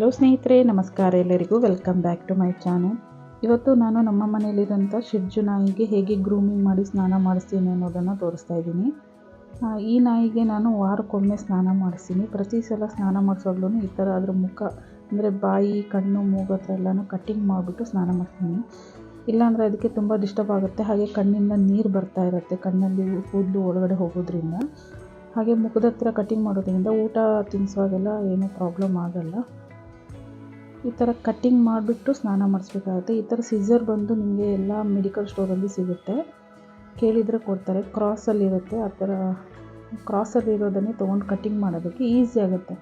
Hello ಸ್ನೇಹಿತರೆ, ನಮಸ್ಕಾರ ಎಲ್ಲರಿಗೂ. Welcome back to my channel ಇವತ್ತು ನಾನು ನಮ್ಮ ಮನೆಯಲ್ಲಿರೋಂಥ ಶಿರ್ಜು ನಾಯಿಗೆ ಹೇಗೆ ಗ್ರೂಮಿಂಗ್ ಮಾಡಿ ಸ್ನಾನ ಮಾಡಿಸ್ತೀನಿ ಅನ್ನೋದನ್ನು ತೋರಿಸ್ತಾ ಇದ್ದೀನಿ. ಈ ನಾಯಿಗೆ ನಾನು ವಾರಕ್ಕೊಮ್ಮೆ ಸ್ನಾನ ಮಾಡಿಸ್ತೀನಿ. ಪ್ರತಿ ಸಲ ಸ್ನಾನ ಮಾಡಿಸೋಗ್ಲೂ ಈ ಥರ ಅದ್ರ ಮುಖ, ಅಂದರೆ ಬಾಯಿ, ಕಣ್ಣು, ಮೂಗು ಹತ್ರ ಎಲ್ಲನೂ ಕಟ್ಟಿಂಗ್ ಮಾಡಿಬಿಟ್ಟು ಸ್ನಾನ ಮಾಡ್ತೀನಿ. ಇಲ್ಲಾಂದರೆ ಅದಕ್ಕೆ ತುಂಬ ಡಿಸ್ಟರ್ಬ್ ಆಗುತ್ತೆ. ಹಾಗೆ ಕಣ್ಣಿಂದ ನೀರು ಬರ್ತಾ ಇರುತ್ತೆ ಕಣ್ಣಲ್ಲಿ ಕೂದಲು ಒಳಗಡೆ ಹೋಗೋದ್ರಿಂದ. ಹಾಗೆ ಮುಖದ ಹತ್ರ ಕಟ್ಟಿಂಗ್ ಮಾಡೋದ್ರಿಂದ ಊಟ ತಿನ್ನಿಸುವಾಗೆಲ್ಲ ಏನೂ ಪ್ರಾಬ್ಲಮ್ ಆಗಲ್ಲ. ಈ ಥರ ಕಟ್ಟಿಂಗ್ ಮಾಡಿಬಿಟ್ಟು ಸ್ನಾನ ಮಾಡಿಸ್ಬೇಕಾಗುತ್ತೆ. ಈ ಥರ ಸಿಸರ್ ಬಂದು ನಿಮಗೆ ಎಲ್ಲ ಮೆಡಿಕಲ್ ಸ್ಟೋರಲ್ಲಿ ಸಿಗುತ್ತೆ. ಕೇಳಿದರೆ ಕೊಡ್ತಾರೆ. ಕ್ರಾಸಲ್ಲಿ ಇರುತ್ತೆ. ಆ ಥರ ಕ್ರಾಸಲ್ಲಿ ಇರೋದನ್ನೇ ತೊಗೊಂಡು ಕಟ್ಟಿಂಗ್ ಮಾಡೋದಕ್ಕೆ ಈಸಿ ಆಗುತ್ತೆ.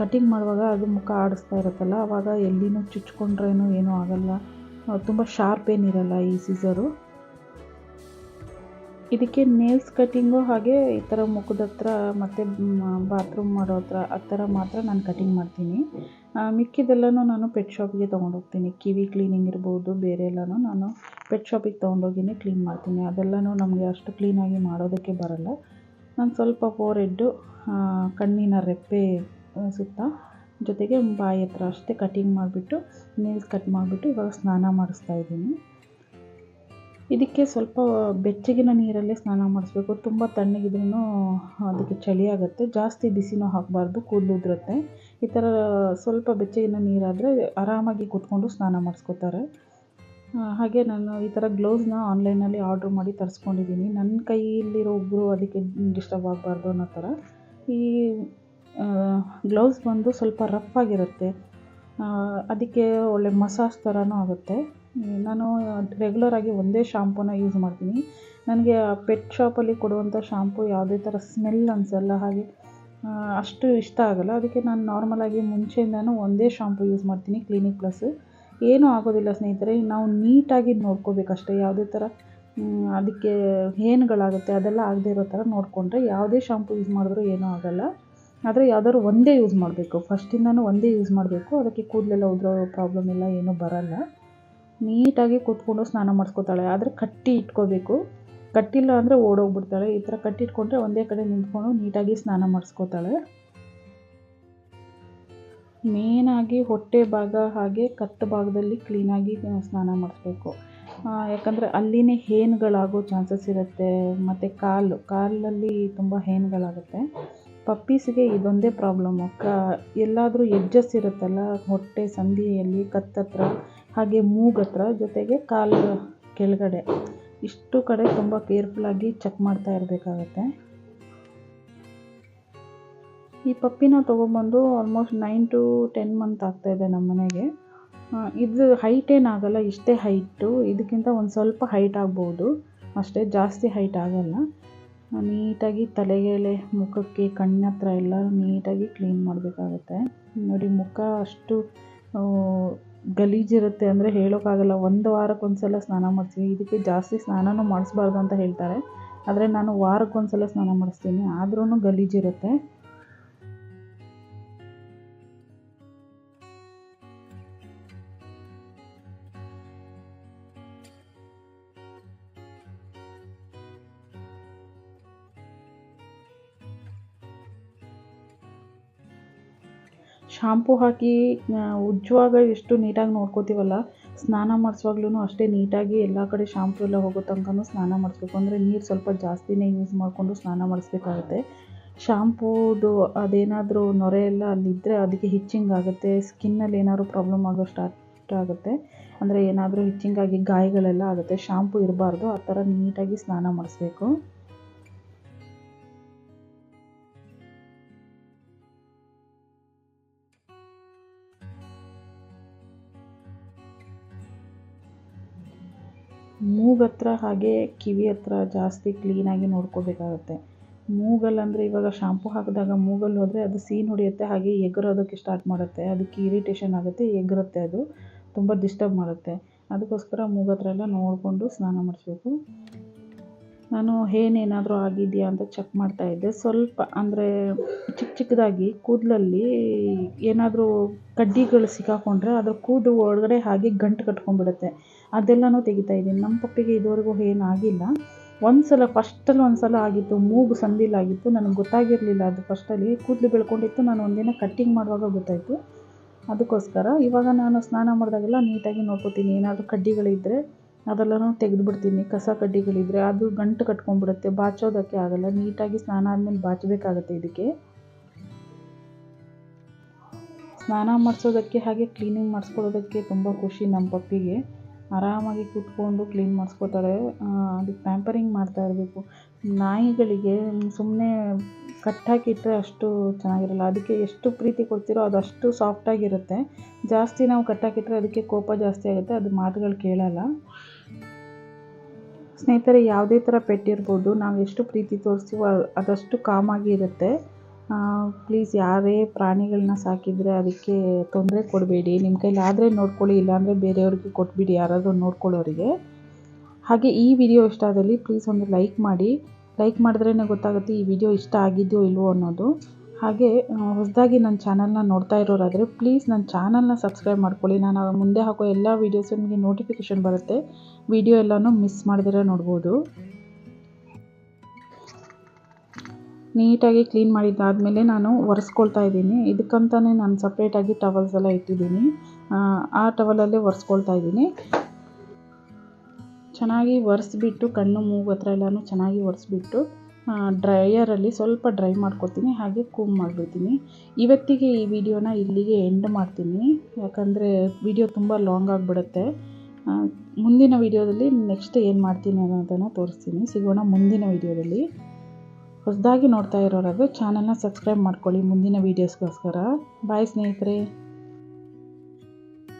ಕಟ್ಟಿಂಗ್ ಮಾಡುವಾಗ ಅದು ಮುಖ ಆಡಿಸ್ತಾ ಇರುತ್ತಲ್ಲ ಆವಾಗ ಎಲ್ಲಿನೂ ಚುಚ್ಕೊಂಡ್ರೇನು ಏನೂ ಆಗಲ್ಲ. ತುಂಬ ಶಾರ್ಪ್ ಏನಿರಲ್ಲ ಈ ಸಿಸರು ಇದಕ್ಕೆ ನೇಲ್ಸ್ ಕಟ್ಟಿಂಗು ಹಾಗೆ ಈ ಥರ ಮುಖದ ಹತ್ರ ಮತ್ತು ಬಾತ್ರೂಮ್ ಮಾಡೋ ಹತ್ರ ಆ ಥರ ಮಾತ್ರ ನಾನು ಕಟಿಂಗ್ ಮಾಡ್ತೀನಿ. ಮಿಕ್ಕಿದೆಲ್ಲನೂ ನಾನು ಪೆಟ್ ಶಾಪಿಗೆ ತೊಗೊಂಡೋಗ್ತೀನಿ. ಕಿವಿ ಕ್ಲೀನಿಂಗ್ ಇರ್ಬೋದು ಬೇರೆ ಎಲ್ಲನೂ ನಾನು ಪೆಟ್ ಶಾಪಿಗೆ ತೊಗೊಂಡೋಗಿನೇ ಕ್ಲೀನ್ ಮಾಡ್ತೀನಿ. ಅದೆಲ್ಲನೂ ನಮಗೆ ಅಷ್ಟು ಕ್ಲೀನಾಗಿ ಮಾಡೋದಕ್ಕೆ ಬರಲ್ಲ. ನಾನು ಸ್ವಲ್ಪ ಫೋರ್ ಹೆಡ್ಡು ಕಣ್ಣಿನ ರೆಪ್ಪೆ ಸುತ್ತ ಜೊತೆಗೆ ಬಾಯಿ ಹತ್ರ ಅಷ್ಟೇ ಕಟಿಂಗ್ ಮಾಡಿಬಿಟ್ಟು ನೇಲ್ಸ್ ಕಟ್ ಮಾಡಿಬಿಟ್ಟು ಇವಾಗ ಸ್ನಾನ ಮಾಡಿಸ್ತಾ ಇದ್ದೀನಿ. ಇದಕ್ಕೆ ಸ್ವಲ್ಪ ಬೆಚ್ಚಗಿನ ನೀರಲ್ಲೇ ಸ್ನಾನ ಮಾಡಿಸ್ಬೇಕು. ತುಂಬ ತಣ್ಣಗಿದ್ರೂ ಅದಕ್ಕೆ ಚಳಿ ಆಗುತ್ತೆ. ಜಾಸ್ತಿ ಬಿಸಿನೂ ಹಾಕಬಾರ್ದು, ಕೂದಲು ಉದುರುತ್ತೆ. ಈ ಥರ ಸ್ವಲ್ಪ ಬೆಚ್ಚಗಿನ ನೀರಾದರೆ ಆರಾಮಾಗಿ ಕೂತ್ಕೊಂಡು ಸ್ನಾನ ಮಾಡಿಸ್ಕೋತಾರೆ. ಹಾಗೆ ನಾನು ಈ ಥರ ಗ್ಲೌಸ್ನ ಆನ್ಲೈನಲ್ಲಿ ಆರ್ಡ್ರ್ ಮಾಡಿ ತರಿಸ್ಕೊಂಡಿದ್ದೀನಿ. ನನ್ನ ಕೈಯಲ್ಲಿರೋ ಒಬ್ಬರು ಅದಕ್ಕೆ ಡಿಸ್ಟರ್ಬ್ ಆಗಬಾರ್ದು ಅನ್ನೋ ಥರ. ಈ ಗ್ಲೌಸ್ ಬಂದು ಸ್ವಲ್ಪ ರಫ್ ಆಗಿರುತ್ತೆ. ಅದಕ್ಕೆ ಒಳ್ಳೆ ಮಸಾಜ್ ಥರನೂ ಆಗುತ್ತೆ. ನಾನು ರೆಗ್ಯುಲರಾಗಿ ಒಂದೇ ಶಾಂಪೂನ ಯೂಸ್ ಮಾಡ್ತೀನಿ. ನನಗೆ ಪೆಟ್ ಶಾಪಲ್ಲಿ ಕೊಡುವಂಥ ಶಾಂಪು ಯಾವುದೇ ಥರ ಸ್ಮೆಲ್ ಅನಿಸಲ್ಲ, ಹಾಗೆ ಅಷ್ಟು ಇಷ್ಟ ಆಗಲ್ಲ. ಅದಕ್ಕೆ ನಾನು ನಾರ್ಮಲಾಗಿ ಮುಂಚೆಯಿಂದನೂ ಒಂದೇ ಶಾಂಪು ಯೂಸ್ ಮಾಡ್ತೀನಿ ಕ್ಲಿನಿಕ್ ಪ್ಲಸ್ಸು ಏನೂ ಆಗೋದಿಲ್ಲ ಸ್ನೇಹಿತರೆ, ನಾವು ನೀಟಾಗಿ ನೋಡ್ಕೋಬೇಕಷ್ಟೇ. ಯಾವುದೇ ಥರ ಅದಕ್ಕೆ ಏನುಗಳಾಗುತ್ತೆ ಅದೆಲ್ಲ ಆಗದೇ ಇರೋ ಥರ ನೋಡಿಕೊಂಡ್ರೆ ಯಾವುದೇ ಶಾಂಪು ಯೂಸ್ ಮಾಡಿದ್ರೂ ಏನೂ ಆಗಲ್ಲ. ಆದರೆ ಯಾವ್ದಾದ್ರು ಒಂದೇ ಯೂಸ್ ಮಾಡಬೇಕು. ಫಸ್ಟಿಂದನೂ ಒಂದೇ ಯೂಸ್ ಮಾಡಬೇಕು. ಅದಕ್ಕೆ ಕೂದಲೆಲ್ಲ ಉದುರೋ ಪ್ರಾಬ್ಲಮ್ ಎಲ್ಲ ಏನೂ ಬರಲ್ಲ. ನೀಟಾಗಿ ಕೂತ್ಕೊಂಡು ಸ್ನಾನ ಮಾಡಿಸ್ಕೊತಾಳೆ. ಆದರೆ ಕಟ್ಟಿ ಇಟ್ಕೋಬೇಕು. ಕಟ್ಟಿಲ್ಲ ಅಂದರೆ ಓಡೋಗ್ಬಿಡ್ತಾಳೆ. ಈ ಥರ ಕಟ್ಟಿಟ್ಕೊಂಡ್ರೆ ಒಂದೇ ಕಡೆ ನಿಂತ್ಕೊಂಡು ನೀಟಾಗಿ ಸ್ನಾನ ಮಾಡಿಸ್ಕೋತಾಳೆ. ಮೇನಾಗಿ ಹೊಟ್ಟೆ ಭಾಗ ಹಾಗೆ ಕತ್ತು ಭಾಗದಲ್ಲಿ ಕ್ಲೀನಾಗಿ ಸ್ನಾನ ಮಾಡಿಸ್ಬೇಕು. ಯಾಕಂದರೆ ಅಲ್ಲಿನೇ ಹೇನುಗಳಾಗೋ ಚಾನ್ಸಸ್ ಇರುತ್ತೆ. ಮತ್ತು ಕಾಲು, ಕಾಲಲ್ಲಿ ತುಂಬ ಹೇನುಗಳಾಗುತ್ತೆ. ಪಪ್ಪೀಸ್ಗೆ ಇದೊಂದೇ ಪ್ರಾಬ್ಲಮ್ಮು ಕ, ಎಲ್ಲಾದರೂ ಎಡ್ಜಸ್ ಇರುತ್ತಲ್ಲ, ಹೊಟ್ಟೆ ಸಂಧಿಯಲ್ಲಿ ಕತ್ತತ್ರ ಹಾಗೆ ಮೂಗತ್ರ ಜೊತೆಗೆ ಕಾಲು ಕೆಳಗಡೆ. ಇಷ್ಟು ಕಡೆ ತುಂಬ ಕೇರ್ಫುಲ್ಲಾಗಿ ಚೆಕ್ ಮಾಡ್ತಾ ಇರಬೇಕಾಗತ್ತೆ. ಈ ಪಪ್ಪಿನ ತೊಗೊಂಬಂದು almost nine to ten month ಆಗ್ತಾಯಿದೆ ನಮ್ಮ ಮನೆಗೆ. ಇದು ಹೈಟ್ ಏನಾಗಲ್ಲ ಇಷ್ಟೇ ಹೈಟು ಇದಕ್ಕಿಂತ ಒಂದು ಸ್ವಲ್ಪ ಹೈಟ್ ಆಗ್ಬೋದು. ಅಷ್ಟೇ ಜಾಸ್ತಿ ಹೈಟ್ ಆಗಲ್ಲ. ನೀಟಾಗಿ ತಲೆಗೆಲೆ ಮುಖಕ್ಕೆ ಕಣ್ಣತ್ರ ಎಲ್ಲ ನೀಟಾಗಿ ಕ್ಲೀನ್ ಮಾಡಬೇಕಾಗತ್ತೆ. ನೋಡಿ ಮುಖ ಅಷ್ಟು ಗಲೀಜಿರುತ್ತೆ ಅಂದರೆ ಹೇಳೋಕ್ಕಾಗಲ್ಲ. ಒಂದು ವಾರಕ್ಕೆ ಒಂದು ಸಲ ಸ್ನಾನ ಮಾಡ್ತೀನಿ ಇದಕ್ಕೆ ಜಾಸ್ತಿ ಸ್ನಾನನೂ ಮಾಡಿಸ್ಬಾರ್ದು ಅಂತ ಹೇಳ್ತಾರೆ. ಆದರೆ ನಾನು ವಾರಕ್ಕೆ ಒಂದು ಸಲ ಸ್ನಾನ ಮಾಡಿಸ್ತೀನಿ. ಆದ್ರೂ ಗಲೀಜಿರುತ್ತೆ. ಶಾಂಪು ಹಾಕಿ ಉಜ್ಜುವಾಗ ಎಷ್ಟು ನೀಟಾಗಿ ನೋಡ್ಕೋತೀವಲ್ಲ, ಸ್ನಾನ ಮಾಡಿಸುವಾಗ್ಲೂ ಅಷ್ಟೇ ನೀಟಾಗಿ ಎಲ್ಲ ಕಡೆ ಶಾಂಪು ಎಲ್ಲ ಹೋಗೋ ತನಕನೂ ಸ್ನಾನ ಮಾಡಿಸ್ಬೇಕು. ಅಂದರೆ ನೀರು ಸ್ವಲ್ಪ ಜಾಸ್ತಿನೇ ಯೂಸ್ ಮಾಡಿಕೊಂಡು ಸ್ನಾನ ಮಾಡಿಸ್ಬೇಕಾಗುತ್ತೆ. ಶಾಂಪೂದು ಅದೇನಾದರೂ ನೊರೆ ಎಲ್ಲ ಅಲ್ಲಿದ್ದರೆ ಅದಕ್ಕೆ ಹಿಚ್ಚಿಂಗ್ ಆಗುತ್ತೆ. ಸ್ಕಿನ್ನಲ್ಲಿ ಏನಾದರೂ ಪ್ರಾಬ್ಲಮ್ ಆಗೋ ಸ್ಟಾರ್ಟ್ ಆಗುತ್ತೆ. ಅಂದರೆ ಏನಾದರೂ ಹಿಚ್ಚಿಂಗ್ ಆಗಿ ಗಾಯಗಳೆಲ್ಲ ಆಗುತ್ತೆ. ಶಾಂಪು ಇರಬಾರ್ದು. ಆ ಥರ ನೀಟಾಗಿ ಸ್ನಾನ ಮಾಡಿಸ್ಬೇಕು. ಮೂಗತ್ರ ಹಾಗೆ ಕಿವಿ ಹತ್ರ ಜಾಸ್ತಿ ಕ್ಲೀನಾಗಿ ನೋಡ್ಕೋಬೇಕಾಗತ್ತೆ. ಮೂಗಲ್ಲಂದರೆ ಇವಾಗ ಶಾಂಪು ಹಾಕಿದಾಗ ಮೂಗಲ್ಲಿ ಹೋದರೆ ಅದು ಸೀನ್ ಹೊಡೆಯುತ್ತೆ, ಹಾಗೆ ಎಗರೋದಕ್ಕೆ ಸ್ಟಾರ್ಟ್ ಮಾಡುತ್ತೆ. ಅದಕ್ಕೆ ಇರಿಟೇಷನ್ ಆಗುತ್ತೆ, ಎಗರುತ್ತೆ ಅದು. ತುಂಬ ಡಿಸ್ಟರ್ಬ್ ಮಾಡುತ್ತೆ. ಅದಕ್ಕೋಸ್ಕರ ಮೂಗತ್ರ ಎಲ್ಲ ನೋಡಿಕೊಂಡು ಸ್ನಾನ ಮಾಡಿಸ್ಬೇಕು. ನಾನು ಏನೇನಾದರೂ ಆಗಿದೆಯಾ ಅಂತ ಚೆಕ್ ಮಾಡ್ತಾಯಿದ್ದೆ ಸ್ವಲ್ಪ ಅಂದರೆ ಚಿಕ್ಕ ಚಿಕ್ಕದಾಗಿ ಕೂದಲಲ್ಲಿ ಏನಾದರೂ ಕಡ್ಡಿಗಳು ಸಿಕ್ಕಾಕೊಂಡ್ರೆ ಅದು ಕೂದಲು ಒಳಗಡೆ ಹಾಗೆ ಗಂಟು ಕಟ್ಕೊಂಡ್ಬಿಡುತ್ತೆ. ಅದೆಲ್ಲನೂ ತೆಗಿತಾ ಇದ್ದೀನಿ. ನಮ್ಮ ಪಪ್ಪಿಗೆ ಇದುವರೆಗೂ ಏನಾಗಿಲ್ಲ ಒಂದು ಸಲ ಫಸ್ಟಲ್ಲಿ ಒಂದು ಸಲ ಆಗಿತ್ತು. ಮೂಗು ಸಂದಿಲಾಗಿತ್ತು ನನಗೆ ಗೊತ್ತಾಗಿರಲಿಲ್ಲ ಅದು ಫಸ್ಟಲ್ಲಿ ಕೂದಲು ಬೆಳ್ಕೊಂಡಿತ್ತು. ನಾನು ಒಂದಿನ ಕಟ್ಟಿಂಗ್ ಮಾಡುವಾಗ ಗೊತ್ತಾಯಿತು. ಅದಕ್ಕೋಸ್ಕರ ಇವಾಗ ನಾನು ಸ್ನಾನ ಮಾಡಿದಾಗೆಲ್ಲ ನೀಟಾಗಿ ನೋಡ್ಕೋತೀನಿ. ಏನಾದರೂ ಕಡ್ಡಿಗಳಿದ್ದರೆ ಅದೆಲ್ಲನೂ ತೆಗೆದ್ಬಿಡ್ತೀನಿ. ಕಸ ಕಡ್ಡಿಗಳಿದ್ದರೆ ಅದು ಗಂಟು ಕಟ್ಕೊಂಡ್ಬಿಡುತ್ತೆ. ಬಾಚೋದಕ್ಕೆ ಆಗಲ್ಲ. ನೀಟಾಗಿ ಸ್ನಾನ ಆದಮೇಲೆ ಬಾಚಬೇಕಾಗತ್ತೆ ಇದಕ್ಕೆ. ಸ್ನಾನ ಮಾಡಿಸೋದಕ್ಕೆ ಹಾಗೆ ಕ್ಲೀನಿಂಗ್ ಮಾಡಿಸ್ಕೊಳ್ಳೋದಕ್ಕೆ ತುಂಬ ಖುಷಿ ನಮ್ಮ ಪಪ್ಪಿಗೆ. ಆರಾಮಾಗಿ ಕೂತ್ಕೊಂಡು ಕ್ಲೀನ್ ಮಾಡಿಸ್ಕೋತಾಳೆ ಅದಕ್ಕೆ ಪ್ಯಾಂಪರಿಂಗ್ ಮಾಡ್ತಾ ಇರಬೇಕು. ನಾಯಿಗಳಿಗೆ ಸುಮ್ಮನೆ ಕಟ್ಟಾಕಿಟ್ಟರೆ ಅಷ್ಟು ಚೆನ್ನಾಗಿರಲ್ಲ. ಅದಕ್ಕೆ ಎಷ್ಟು ಪ್ರೀತಿ ಕೊಡ್ತೀರೋ ಅದು ಅಷ್ಟು ಸಾಫ್ಟಾಗಿರುತ್ತೆ. ಜಾಸ್ತಿ ನಾವು ಕಟ್ಟಾಕಿಟ್ಟರೆ ಅದಕ್ಕೆ ಕೋಪ ಜಾಸ್ತಿ ಆಗುತ್ತೆ. ಅದು ಮಾತುಗಳು ಕೇಳಲ್ಲ. ಸ್ನೇಹಿತರೆ, ಯಾವುದೇ ಥರ ಪೆಟ್ಟಿರ್ಬೋದು, ನಾವು ಎಷ್ಟು ಪ್ರೀತಿ ತೋರಿಸ್ತೀವೋ ಅದಷ್ಟು ಕಾಮಾಗಿ ಇರುತ್ತೆ. ಪ್ಲೀಸ್ ಯಾರೇ ಪ್ರಾಣಿಗಳನ್ನ ಸಾಕಿದರೆ ಅದಕ್ಕೆ ತೊಂದರೆ ಕೊಡಬೇಡಿ. ನಿಮ್ಮ ಕೈಲಿ ಆದರೆ ನೋಡ್ಕೊಳ್ಳಿ, ಇಲ್ಲಾಂದರೆ ಬೇರೆಯವ್ರಿಗೆ ಕೊಟ್ಬಿಡಿ, ಯಾರಾದರೂ ನೋಡ್ಕೊಳ್ಳೋರಿಗೆ. ಹಾಗೆ ಈ ವಿಡಿಯೋ ಇಷ್ಟ ಆದಲ್ಲಿ ಪ್ಲೀಸ್ ಒಂದು ಲೈಕ್ ಮಾಡಿ. ಲೈಕ್ ಮಾಡಿದ್ರೇ ಗೊತ್ತಾಗುತ್ತೆ ಈ ವಿಡಿಯೋ ಇಷ್ಟ ಆಗಿದೆಯೋ ಇಲ್ವೋ ಅನ್ನೋದು. ಹಾಗೆ ಹೊಸದಾಗಿ ನನ್ನ ಚಾನಲನ್ನ ನೋಡ್ತಾ ಇರೋರಾದರೆ ಪ್ಲೀಸ್ ನನ್ನ ಚಾನಲ್ನ ಸಬ್ಸ್ಕ್ರೈಬ್ ಮಾಡ್ಕೊಳ್ಳಿ. ನಾನು ಮುಂದೆ ಹಾಕೋ ಎಲ್ಲ ವೀಡಿಯೋಸು ನಿಮಗೆ ನೋಟಿಫಿಕೇಷನ್ ಬರುತ್ತೆ. ವಿಡಿಯೋ ಎಲ್ಲನೂ ಮಿಸ್ ಮಾಡಿದರೆ ನೋಡ್ಬೋದು. ನೀಟಾಗಿ ಕ್ಲೀನ್ ಮಾಡಿದ್ದಾದಮೇಲೆ ನಾನು ಒರೆಸ್ಕೊಳ್ತಾ ಇದ್ದೀನಿ. ಇದಕ್ಕಂತಲೇ ನಾನು ಸಪ್ರೇಟಾಗಿ ಟವಲ್ಸ್ ಎಲ್ಲ ಇಟ್ಟಿದ್ದೀನಿ. ಆ ಟವಲಲ್ಲೇ ಒರೆಸ್ಕೊಳ್ತಾ ಇದ್ದೀನಿ. ಚೆನ್ನಾಗಿ ಒರೆಸ್ಬಿಟ್ಟು, ಕಣ್ಣು ಮೂಗು ಹತ್ರ ಎಲ್ಲನೂ ಚೆನ್ನಾಗಿ ಒರೆಸ್ಬಿಟ್ಟು ಡ್ರೈಯರಲ್ಲಿ ಸ್ವಲ್ಪ ಡ್ರೈ ಮಾಡ್ಕೊತೀನಿ, ಹಾಗೆ ಕೂಮ್ ಮಾಡಿಬಿಡ್ತೀನಿ. ಇವತ್ತಿಗೆ ಈ ವಿಡಿಯೋನ ಇಲ್ಲಿಗೆ ಎಂಡ್ ಮಾಡ್ತೀನಿ. ಯಾಕಂದರೆ ವಿಡಿಯೋ ತುಂಬ ಲಾಂಗ್ ಆಗಿಬಿಡುತ್ತೆ. ಮುಂದಿನ ವಿಡಿಯೋದಲ್ಲಿ ನೆಕ್ಸ್ಟ್ ಏನು ಮಾಡ್ತೀನಿ ಅನ್ನೋದನ್ನು ತೋರಿಸ್ತೀನಿ. ಸಿಗೋಣ ಮುಂದಿನ ವಿಡಿಯೋದಲ್ಲಿ. ಹೊಸದಾಗಿ ನೋಡ್ತಾ ಇರೋರಾದ್ರೆ ಚಾನಲ್ನ ಸಬ್ಸ್ಕ್ರೈಬ್ ಮಾಡ್ಕೊಳ್ಳಿ ಮುಂದಿನ ವೀಡಿಯೋಸ್ಗೋಸ್ಕರ ಬಾಯ್ ಸ್ನೇಹಿತರೆ.